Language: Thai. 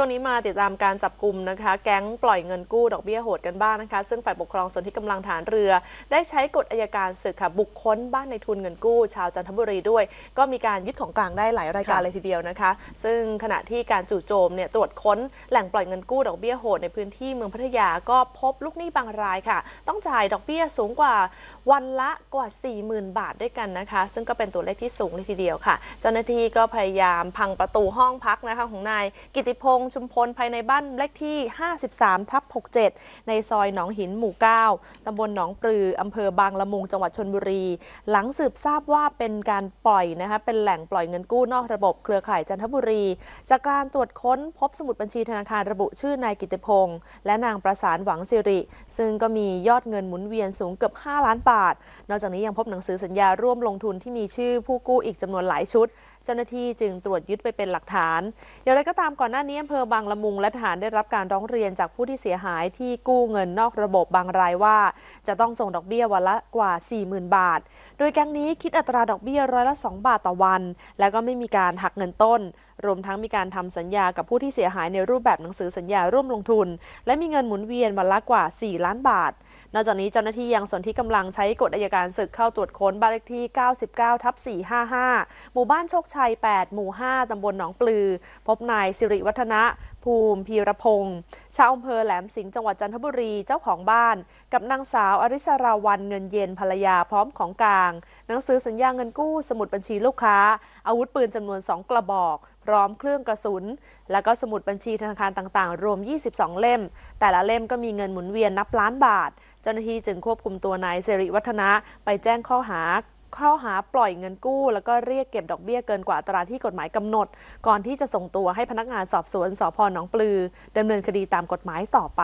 ช่วงนี้มาติดตามการจับกลุ่มนะคะ แก๊งปล่อยเงินกู้ดอกเบี้ยโหดกันบ้างนะคะ ซึ่งฝ่ายปกครองส่วนที่กำลังฐานเรือ ได้ใช้กฎอายการศึกค่ะบุกค้นบ้านในทุนเงินกู้ ชาวจันทบุรีด้วย ก็มีการยึดของกลางได้หลายรายการเลยทีเดียวนะคะ ซึ่งขณะที่การจู่โจมเนี่ยตรวจค้นแหล่งปล่อยเงินกู้ดอกเบี้ยโหดในพื้นที่เมืองพัทยาก็พบลูกหนี้บางรายค่ะ ต้องจ่ายดอกเบี้ยสูงกว่าวันละกว่า 40,000 บาทด้วยกันนะคะ ซึ่งก็เป็นตัวเลขที่สูงเลยทีเดียวค่ะ เจ้าหน้าที่ก็พยายามพังประตูห้องพักนะคะของนายกิติพงษ์ชุมพลภายในบ้านเลขที่ 53 ทับ 67 ในซอยหนองหินหมู่ 9 ตำบลหนองปลือ อำเภอบางละมุง จังหวัดชนบุรี หลังสืบทราบว่าเป็นการปล่อยนะคะ เป็นแหล่งปล่อยเงินกู้นอกระบบเครือข่ายจันทบุรี จากการตรวจค้นพบสมุดบัญชีธนาคารระบุชื่อนายกิติพงษ์และนางประสานหวังสิริ ซึ่งก็มียอดเงินหมุนเวียนสูงเกือบ 5 ล้านบาท นอกจากนี้ยังพบหนังสือสัญญาร่วมลงทุนที่มีชื่อผู้กู้อีกจำนวนหลายชุด เจ้าหน้าที่จึงตรวจยึดไปเป็นหลักฐานอย่างไรก็ตามก่อนหน้านี้อำเภอบางละมุงและทหารได้รับการร้องเรียนจากผู้ที่เสียหายที่กู้เงินนอกระบบบางรายว่า จะต้องส่งดอกเบี้ยวันละกว่า 40,000 บาท โดยแก๊งนี้คิดอัตราดอกเบี้ยร้อยละ 2 บาทต่อวัน และก็ไม่มีการหักเงินต้น รวมทั้งมีการทำสัญญากับผู้ที่เสียหายในรูปแบบหนังสือสัญญาร่วมลงทุน และมีเงินหมุนเวียนวันละกว่า 4 ล้านบาท นอกจากนี้เจ้าหน้าที่ยังสนที่กำลังใช้กฎอัยการศึกเข้าตรวจค้นบ้านเลขที่ 99 ทับ 455 หมู่บ้านโชคชัย 8 หมู่ 5 ตำบลหนองปลือ พบนายสิริวัฒนะภูมิพีรพงศ์ชาวอำเภอแหลมสิงห์จังหวัดจันทบุรีเจ้าของบ้าน กับนางสาวอริสราวันเงินเย็นภรรยาพร้อมของกลาง หนังสือสัญญาเงินกู้สมุดบัญชีลูกค้า อาวุธปืนจำนวน 2 กระบอก พร้อมเครื่องกระสุน และก็สมุดบัญชีธนาคารต่างๆ รวม 22 เล่ม แต่ละเล่มก็มีเงินหมุนเวียนนับล้านบาท เจ้าหน้าที่จึงควบคุมตัวนายสิริวัฒนะไปแจ้งข้อหา ข้อหาปล่อยเงินกู้ แล้วก็เรียกเก็บดอกเบี้ยเกินกว่าอัตราที่กฎหมายกำหนด ก่อนที่จะส่งตัวให้พนักงานสอบสวนสพหนองปลือดำเนินคดีตามกฎหมายต่อไป